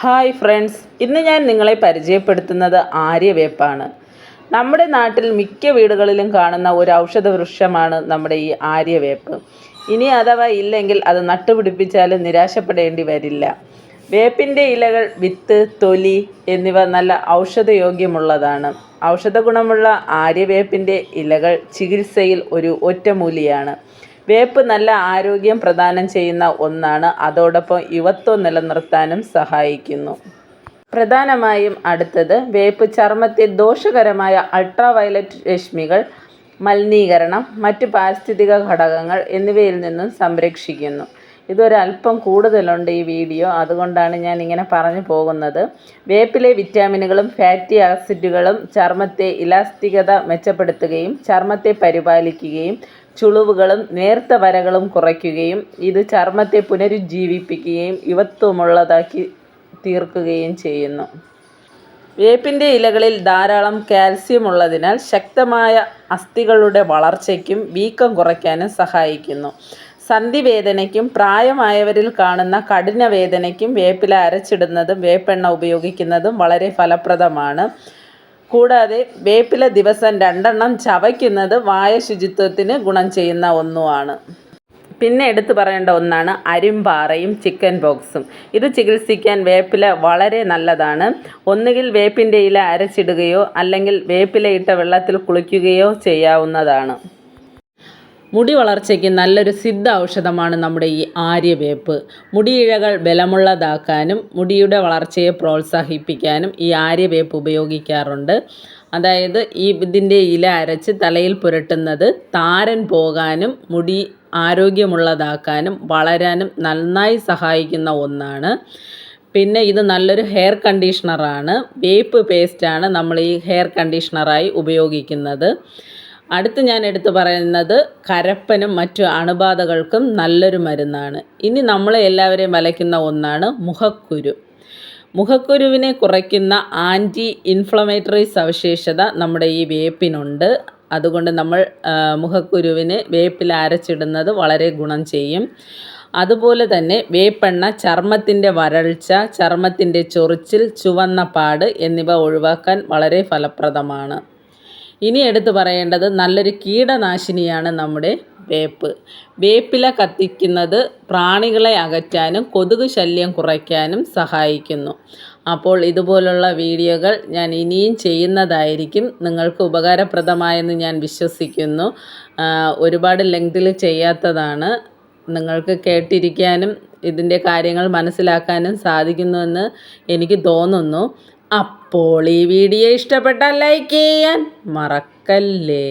Hi friends ഇന്ന് ഞാൻ നിങ്ങളെ പരിചയപ്പെടുത്തുന്നത് ആര്യവേപ്പാണ്. നമ്മുടെ നാട്ടിൽ മിക്ക വീടുകളിലും കാണുന്ന ഒരു ഔഷധ വൃക്ഷമാണ് നമ്മുടെ ഈ ആര്യവേപ്പ്. ഇനി അഥവാ ഇല്ലെങ്കിൽ അത് നട്ടുപിടിപ്പിച്ചാലും നിരാശപ്പെടേണ്ടി വരില്ല. വേപ്പിന്റെ ഇലകൾ വിത്ത് തൊലി എന്നിവ നല്ല ഔഷധയോഗ്യമുള്ളതാണ്. ഔഷധ ഗുണമുള്ള ആര്യവേപ്പിന്റെ ഇലകൾ ചികിത്സയിൽ ഒരു ഒറ്റമൂലിയാണ്. വേപ്പ് നല്ല ആരോഗ്യം പ്രദാനം ചെയ്യുന്ന ഒന്നാണ്. അതോടൊപ്പം യുവത്വം നിലനിർത്താനും സഹായിക്കുന്നു. പ്രധാനമായും അടുത്തത് വേപ്പ് ചർമ്മത്തെ ദോഷകരമായ അൾട്രാ വയലറ്റ് രശ്മികൾ മലിനീകരണം മറ്റ് പാരിസ്ഥിതിക ഘടകങ്ങൾ എന്നിവയിൽ നിന്നും സംരക്ഷിക്കുന്നു. ഇതൊരല്പം കൂടുതലുണ്ട് ഈ വീഡിയോ. അതുകൊണ്ടാണ് ഞാൻ ഇങ്ങനെ പറഞ്ഞു പോകുന്നത്. വേപ്പിലെ വിറ്റാമിനുകളും ഫാറ്റി ആസിഡുകളും ചർമ്മത്തെ ഇലാസ്തികത മെച്ചപ്പെടുത്തുകയും ചർമ്മത്തെ പരിപാലിക്കുകയും ചുളിവുകളും നേർത്ത വരകളും കുറയ്ക്കുകയും ഇത് ചർമ്മത്തെ പുനരുജ്ജീവിപ്പിക്കുകയും യുവത്വമുള്ളതാക്കി തീർക്കുകയും ചെയ്യുന്നു. വേപ്പിന്റെ ഇലകളിൽ ധാരാളം കാൽസ്യം ഉള്ളതിനാൽ ശക്തമായ അസ്ഥികളുടെ വളർച്ചയ്ക്കും വീക്കം കുറയ്ക്കാനും സഹായിക്കുന്നു. സന്ധിവേദനയ്ക്കും പ്രായമായവരിൽ കാണുന്ന കഠിന വേദനയ്ക്കും വേപ്പില അരച്ചിടുന്നതും വേപ്പെണ്ണ ഉപയോഗിക്കുന്നതും വളരെ ഫലപ്രദമാണ്. കൂടാതെ വേപ്പില ദിവസം രണ്ടെണ്ണം ചവയ്ക്കുന്നത് വായ ശുചിത്വത്തിന് ഗുണം ചെയ്യുന്ന ഒന്നുമാണ്. പിന്നെ എടുത്തു പറയേണ്ട ഒന്നാണ് അരിമ്പാറയും ചിക്കൻ ബോക്സും. ഇത് ചികിത്സിക്കാൻ വേപ്പില വളരെ നല്ലതാണ്. ഒന്നുകിൽ വേപ്പിന്റെ ഇല അരച്ചിടുകയോ അല്ലെങ്കിൽ വേപ്പില ഇട്ട വെള്ളത്തിൽ കുളിക്കുകയോ ചെയ്യാവുന്നതാണ്. മുടി വളർച്ചയ്ക്ക് നല്ലൊരു സിദ്ധ ഔഷധമാണ് നമ്മുടെ ഈ ആര്യവേപ്പ്. മുടിയിഴകൾ ബലമുള്ളതാക്കാനും മുടിയുടെ വളർച്ചയെ പ്രോത്സാഹിപ്പിക്കാനും ഈ ആര്യവേപ്പ് ഉപയോഗിക്കാറുണ്ട്. അതായത് ഈ ഇതിന്റെ ഇല അരച്ച് തലയിൽ പുരട്ടുന്നത് താരൻ പോകാനും മുടി ആരോഗ്യമുള്ളതാക്കാനും വളരാനും നന്നായി സഹായിക്കുന്ന ഒന്നാണ്. പിന്നെ ഇത് നല്ലൊരു ഹെയർ കണ്ടീഷണറാണ്. വേപ്പ് പേസ്റ്റാണ് നമ്മൾ ഈ ഹെയർ കണ്ടീഷണറായി ഉപയോഗിക്കുന്നത്. അടുത്ത് ഞാൻ എടുത്തു പറയുന്നത് കരപ്പനും മറ്റു അണുബാധകൾക്കും നല്ലൊരു മരുന്നാണ്. ഇനി നമ്മളെ എല്ലാവരെയും വലയ്ക്കുന്ന ഒന്നാണ് മുഖക്കുരു. മുഖക്കുരുവിനെ കുറയ്ക്കുന്ന ആന്റി ഇൻഫ്ലമേറ്ററി സവിശേഷത നമ്മുടെ ഈ വേപ്പിനുണ്ട്. അതുകൊണ്ട് നമ്മൾ മുഖക്കുരുവിന് വേപ്പിൽ അരച്ചിടുന്നത് വളരെ ഗുണം ചെയ്യും. അതുപോലെ തന്നെ വേപ്പെണ്ണ ചർമ്മത്തിന്റെ വരൾച്ച ചർമ്മത്തിന്റെ ചൊറിച്ചിൽ ചുവന്ന പാട് എന്നിവ ഒഴിവാക്കാൻ വളരെ ഫലപ്രദമാണ്. ഇനി എടുത്തു പറയേണ്ടത് നല്ലൊരു കീടനാശിനിയാണ് നമ്മുടെ വേപ്പ്. വേപ്പില കത്തിക്കുന്നത് പ്രാണികളെ അകറ്റാനും കൊതുക് ശല്യം കുറയ്ക്കാനും സഹായിക്കുന്നു. അപ്പോൾ ഇതുപോലുള്ള വീഡിയോകൾ ഞാൻ ഇനിയും ചെയ്യുന്നതായിരിക്കും. നിങ്ങൾക്ക് ഉപകാരപ്രദമായെന്ന് ഞാൻ വിശ്വസിക്കുന്നു. ഒരുപാട് ലെങ്തിൽ ചെയ്യാത്തതാണ്. നിങ്ങൾക്ക് കേട്ടിരിക്കാനും ഇതിന്റെ കാര്യങ്ങൾ മനസ്സിലാക്കാനും സാധിക്കുന്നുവെന്ന് എനിക്ക് തോന്നുന്നു. അപ്പോൾ ഈ വീഡിയോ ഇഷ്ടപ്പെട്ടാൽ ലൈക്ക് ചെയ്യാൻ മറക്കല്ലേ?